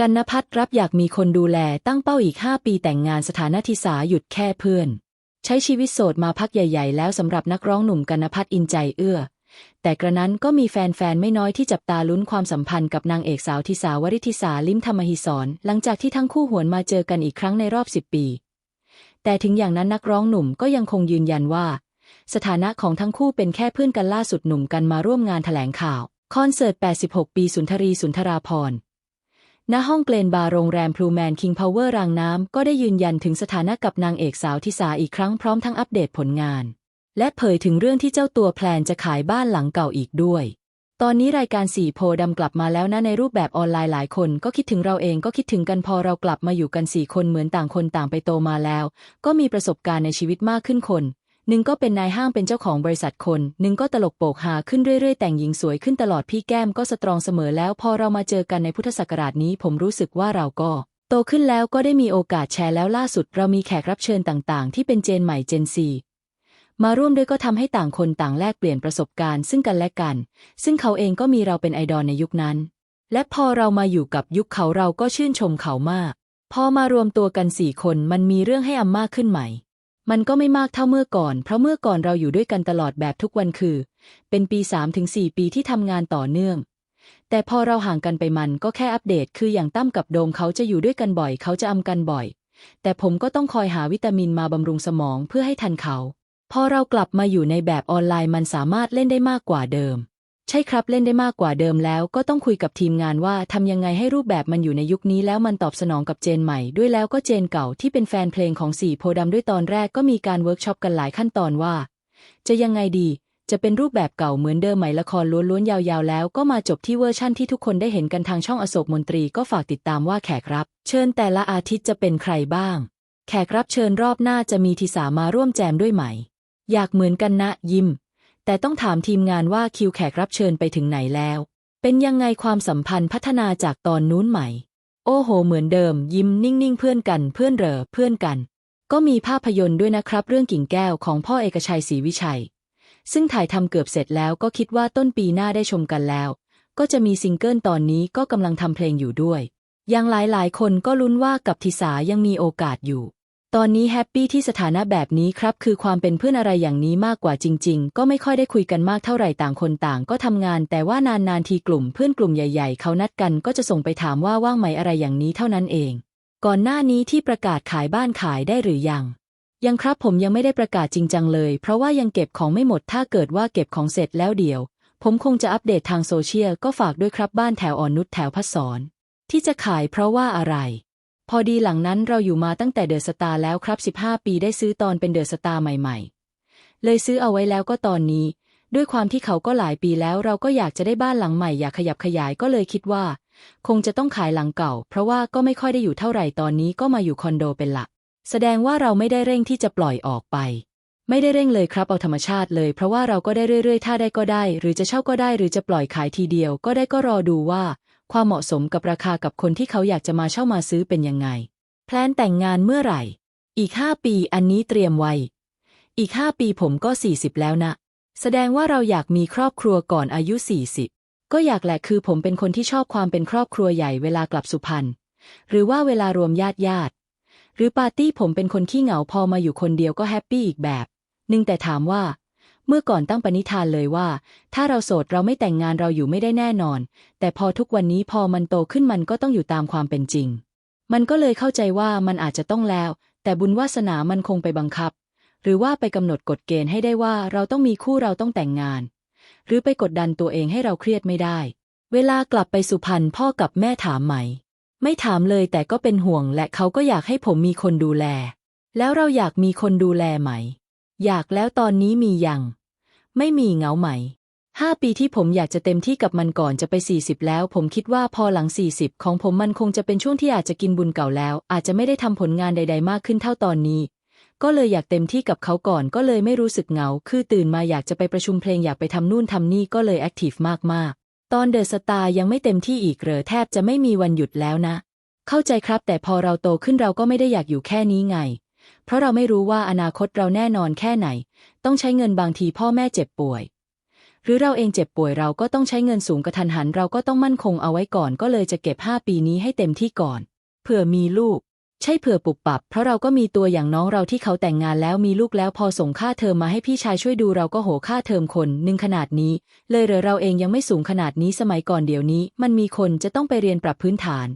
กันนพัฒรับอยากมีคนดูแลตั้งเป้าอีก 5 ปีแต่งงานสถานะทิสาหยุดแค่เพื่อน ใช้ชีวิตโสดมาพักใหญ่ ๆ แล้วสำหรับนักร้องหนุ่มกันนพัฒน์อินใจเอื้อ แต่กระนั้นก็มีแฟนๆ ไม่น้อยที่จับตาลุ้นความสัมพันธ์กับนางเอกสาวทิสาวริทิสาลิมธรรมหิสรหลังจากที่ทั้งคู่หวนมาเจอกันอีกครั้งในรอบ 10 ปี แต่ถึงอย่างนั้นนักร้องหนุ่มก็ยังคงยืนยันว่า สถานะของทั้งคู่เป็นแค่เพื่อนกันล่าสุดหนุ่มกันมาร่วมงานแถลงข่าวคอนเสิร์ต 86 ปีสุนทรีสุนทราพร ณห้องเกรนบาร์โรงแรมพลูแมนคิงพาวเวอร์รางน้ำก็ได้ยืนยันถึงสถานะกับนางเอกสาวทิสาอีกครั้งพร้อมทั้งอัปเดตผลงาน และเผยถึงเรื่องที่เจ้าตัวแพลนจะขายบ้านหลังเก่าอีกด้วย ตอนนี้รายการสี่โพดำกลับมาแล้วนะในรูปแบบออนไลน์หลายคนก็คิดถึงเราเองก็คิดถึงกันพอเรากลับมาอยู่กันสี่คนเหมือนต่างคนต่างไปโตมาแล้ว ก็มีประสบการณ์ในชีวิตมากขึ้นคน หนึ่งก็เป็นนายห้างเป็นเจ้าของบริษัทคน หนึ่งก็ตลกโปกฮาขึ้นเรื่อยๆ แต่งหญิงสวยขึ้นตลอดพี่แก้มก็สตรองเสมอแล้วพอเรามาเจอกันในพุทธศักราชนี้ ผมรู้สึกว่าเราก็ โตขึ้นแล้วก็ได้มีโอกาสแชร์แล้วล่าสุด เรามีแขกรับเชิญต่างๆ ที่เป็นเจนใหม่เจนซีมาร่วมด้วยก็ทำให้ต่างคนต่างแลกเปลี่ยนประสบการณ์ซึ่งกันและกัน ซึ่งเขาเองก็มีเราเป็นไอดอลในยุคนั้น และพอเรามาอยู่กับยุคเขาเราก็ชื่นชมเขามาก พอมารวมตัวกันสี่คนมันมีเรื่องให้อำมากขึ้นใหม่ มันก็ไม่มากเท่าเมื่อก่อน เพราะเมื่อก่อนเราอยู่ด้วยกันตลอดแบบทุกวันคือ เป็นปี3-4ปีที่ทำงานต่อเนื่อง แต่พอเราห่างกันไปมันก็แค่อัปเดต คืออย่างตั้มกับโดมเขาจะอยู่ด้วยกันบ่อย เขาจะอำกันบ่อย แต่ผมก็ต้องคอยหาวิตามินมาบำรุงสมองเพื่อให้ทันเขา พอเรากลับมาอยู่ในแบบออนไลน์มันสามารถเล่นได้มากกว่าเดิม ใช่ครับเล่นได้มากกว่าเดิมแล้ว ก็ต้องคุยกับทีมงานว่าทำยังไงให้รูปแบบมันอยู่ในยุคนี้แล้วมันตอบสนองกับเจนใหม่ ด้วยแล้วก็เจนเก่าที่เป็นแฟนเพลงของสี่โพธิ์ดำด้วยตอนแรกก็มีการเวิร์กช็อปกันหลายขั้นตอนว่า จะยังไงดี จะเป็นรูปแบบเก่าเหมือนเดิมไหมละครล้วนๆยาวๆ แล้วก็มาจบที่เวอร์ชั่นที่ทุกคนได้เห็นกันทางช่องอโศกมนตรีก็ฝากติดตามว่าแขกรับ เชิญแต่ละอาทิตย์จะเป็นใครบ้าง แขกรับเชิญรอบหน้าจะมีทิสามาร่วมแจมด้วยไหม อยากเหมือนกันนะ ยิ้ม แต่ต้องถามทีมงานว่าคิวแขกรับเชิญไปถึงไหนแล้ว เป็นยังไงความสัมพันธ์พัฒนาจากตอนนู้นไหม่ โอ้โห เหมือนเดิม ยิ้มนิ่งๆเพื่อนกัน เพื่อนเหรอเพื่อนกัน ก็มีภาพยนตร์ด้วยนะครับ เรื่องกิ่งแก้วของพ่อเอกชัยศรีวิชัย ซึ่งถ่ายทำเกือบเสร็จแล้วก็คิดว่าต้นปีหน้าได้ชมกันแล้ว ก็จะมีซิงเกิลตอนนี้ก็กำลังทำเพลงอยู่ด้วยยังหลายๆ คนก็ลุ้นว่ากับทิสายังมีโอกาสอยู่ ตอนนี้แฮปปี้ที่สถานะแบบนี้ครับ คือความเป็นเพื่อนอะไรอย่างนี้มากกว่าจริง ๆ ก็ไม่ค่อยได้คุยกันมากเท่าไหร่ต่างคนต่าง ก็ทำงาน แต่ว่านานๆทีกลุ่มเพื่อนกลุ่มใหญ่ ๆ เขานัดกันก็จะส่งไปถามว่าว่างไหมอะไรอย่างนี้เท่านั้นเอง ก่อนหน้านี้ที่ประกาศขายบ้านขายได้หรือยัง ยังครับผมยังไม่ได้ประกาศจริงจังเลย เพราะว่ายังเก็บของไม่หมดถ้าเกิดว่าเก็บของเสร็จแล้วเดี๋ยว ผมคงจะอัปเดตทางโซเชียลก็ฝากด้วยครับบ้านแถวอ่อนนุชแถวพัศรที่จะขายเพราะว่าอะไร พอดีหลังนั้นเราอยู่มาตั้งแต่เดอะสตาร์แล้วครับ 15 ปีได้ซื้อตอนเป็นเดอะสตาร์ใหม่ๆ เลยซื้อเอาไว้แล้วก็ตอนนี้ ด้วยความที่เขาก็หลายปีแล้วเราก็อยากจะได้บ้านหลังใหม่อยากขยับขยายก็เลยคิดว่า คงจะต้องขายหลังเก่า เพราะว่าก็ไม่ค่อยได้อยู่เท่าไหร่ตอนนี้ก็มาอยู่คอนโดเป็นหลัก แสดงว่าเราไม่ได้เร่งที่จะปล่อยออกไป ไม่ได้เร่งเลยครับเอาธรรมชาติเลย เพราะว่าเราก็ได้เรื่อยๆ ถ้าได้ก็ได้ หรือจะเช่าก็ได้ หรือจะปล่อยขายทีเดียวก็ได้ก็รอดูว่า ความเหมาะสมกับราคากับคนที่เขาอยากจะมาเช่ามาซื้อเป็นยังไง แพลนแต่งงานเมื่อไหร่ อีกห้าปีอันนี้เตรียมไว้ อีกห้าปีผมก็สี่สิบแล้วนะ แสดงว่าเราอยากมีครอบครัวก่อนอายุสี่สิบก็อยากแหละคือผมเป็นคนที่ชอบความเป็นครอบครัวใหญ่เวลากลับสุพรรณหรือว่าเวลารวมญาติญาติ หรือปาร์ตี้ผมเป็นคนขี้เหงาพอมาอยู่คนเดียวก็แฮปปี้อีกแบบหนึ่งแต่ถามว่า เมื่อก่อนตั้งปณิธานเลยว่า ถ้าเราโสดเราไม่แต่งงานเราอยู่ไม่ได้แน่นอน แต่พอทุกวันนี้พอมันโตขึ้นมันก็ต้องอยู่ตามความเป็นจริง มันก็เลยเข้าใจว่ามันอาจจะต้องแล้ว แต่บุญวาสนามันคงไปบังคับ หรือว่าไปกำหนดกฎเกณฑ์ให้ได้ว่าเราต้องมีคู่เราต้องแต่งงาน หรือไปกดดันตัวเองให้เราเครียดไม่ได้ เวลากลับไปสุพรรณพ่อกับแม่ถามไหม ไม่ถามเลยแต่ก็เป็นห่วงและเขาก็อยากให้ผมมีคนดูแล แล้วเราอยากมีคนดูแลไหม อยากแล้วตอนนี้มียัง ไม่มีเหงาไหมห้าปีที่ผมอยากจะเต็มที่กับมันก่อนจะไปสี่สิบแล้ว ผมคิดว่าพอหลังสี่สิบของผมมันคงจะเป็นช่วงที่อาจจะกินบุญเก่าแล้ว อาจจะไม่ได้ทำผลงานใด ๆ มากขึ้นเท่าตอนนี้ ก็เลยอยากเต็มที่กับเขาก่อน ก็เลยไม่รู้สึกเหงา คือตื่นมาอยากจะไปประชุมเพลงอยากไปทำนู่นทำนี่ก็เลยแอคทีฟมากๆ ตอนเดอะสตาร์ยังไม่เต็มที่อีกเหรอแทบจะไม่มีวันหยุดแล้วนะ เข้าใจครับ แต่พอเราโตขึ้นเราก็ไม่ได้อยากอยู่แค่นี้ไง เพราะเราไม่รู้ว่าอนาคตเราแน่นอนแค่ไหน ต้องใช้เงินบางทีพ่อแม่เจ็บป่วย หรือเราเองเจ็บป่วยเราก็ต้องใช้เงินสูงกระทันหัน เราก็ต้องมั่นคงเอาไว้ก่อน ก็เลยจะเก็บ 5 ปีนี้ให้เต็มที่ก่อน เผื่อมีลูก ใช่เผื่อปุบปับ เพราะเราก็มีตัวอย่างน้องเราที่เขาแต่งงานแล้วมีลูกแล้วพอส่งค่าเทอมมาให้พี่ชายช่วยดูเราก็โหค่าเทอมคนหนึ่งขนาดนี้ เลยเหรอเราเองยังไม่สูงขนาดนี้สมัยก่อนเดี๋ยวนี้ มันมีคนจะต้องไปเรียนปรับพื้นฐาน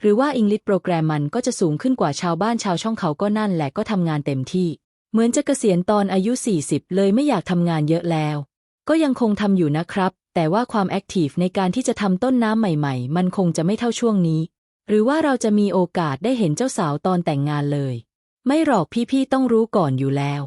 หรือว่าอังกฤษโปรแกรมมันก็จะสูงขึ้นกว่าชาวบ้านชาวช่องเขาก็นั่นแหละก็ทำงานเต็มที่ เหมือนจะเกษียณตอนอายุ 40 เลยไม่อยากทำงานเยอะแล้ว ก็ยังคงทำอยู่นะครับ แต่ว่าความแอคทีฟในการที่จะทำต้นน้ำใหม่ๆ มันคงจะไม่เท่าช่วงนี้ หรือว่าเราจะมีโอกาสได้เห็นเจ้าสาวตอนแต่งงานเลย ไม่หรอกพี่ๆต้องรู้ก่อนอยู่แล้ว